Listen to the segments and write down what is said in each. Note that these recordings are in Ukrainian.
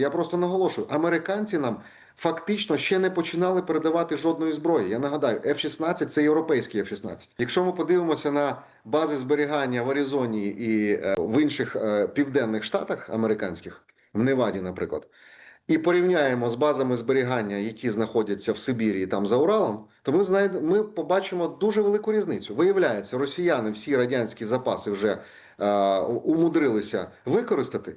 Я просто наголошую, американці нам фактично ще не починали передавати жодної зброї. Я нагадаю, F-16 це європейський F-16. Якщо ми подивимося на бази зберігання в Аризоні і е, в інших е, південних штатах американських, в Неваді, наприклад, і порівняємо з базами зберігання, які знаходяться в Сибірі і там за Уралом, то ми знайдемо, ми побачимо дуже велику різницю. Виявляється, росіяни всі радянські запаси вже е, умудрилися використати,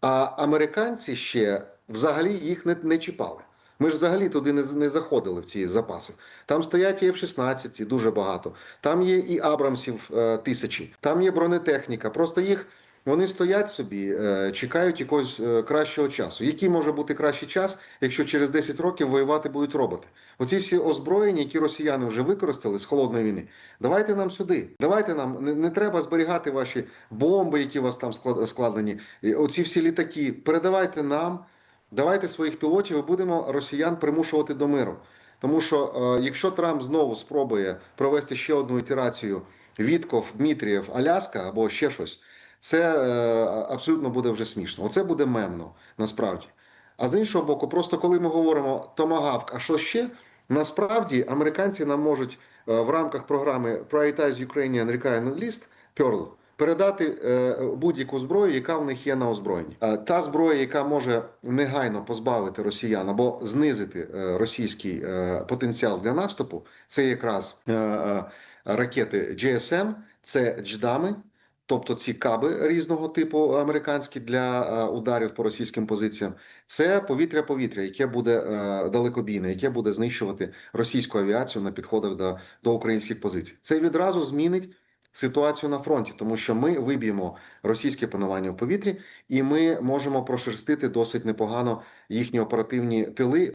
а американці ще взагалі їх не, не чіпали. Ми ж взагалі туди не, не заходили в ці запаси. Там стоять і F-16, і дуже багато. Там є і Абрамсів е, тисячі, там є бронетехніка. Просто їх вони стоять собі, е, чекають якогось е, кращого часу. Який може бути кращий час, якщо через 10 років воювати будуть роботи? Оці всі озброєння, які росіяни вже використали з холодної війни. Давайте нам сюди. Давайте нам не, треба зберігати ваші бомби, які у вас там склад- складені. Оці всі літаки. Передавайте нам. Давайте своїх пілотів і будемо росіян примушувати до миру. Тому що е, якщо Трамп знову спробує провести ще одну ітерацію Вітков, Дмитрієв, Аляска або ще щось, це е, абсолютно буде вже смішно. Оце буде мемно насправді. А з іншого боку, просто коли ми говоримо Томагавк, а що ще? Насправді американці нам можуть е, в рамках програми Prioritize Ukrainian Requirement List Pearl передати е, будь-яку зброю, яка в них є на озброєнні. Та зброя, яка може негайно позбавити росіян або знизити російський потенціал для наступу, це якраз ракети GSM, це дждами. Тобто ці каби різного типу американські для е, ударів по російським позиціям, це повітря-повітря, яке буде е, далекобійне, яке буде знищувати російську авіацію на підходах до, до українських позицій. Це відразу змінить ситуацію на фронті, тому що ми виб'ємо російське панування в повітрі, і ми можемо прошерстити досить непогано їхні оперативні тили.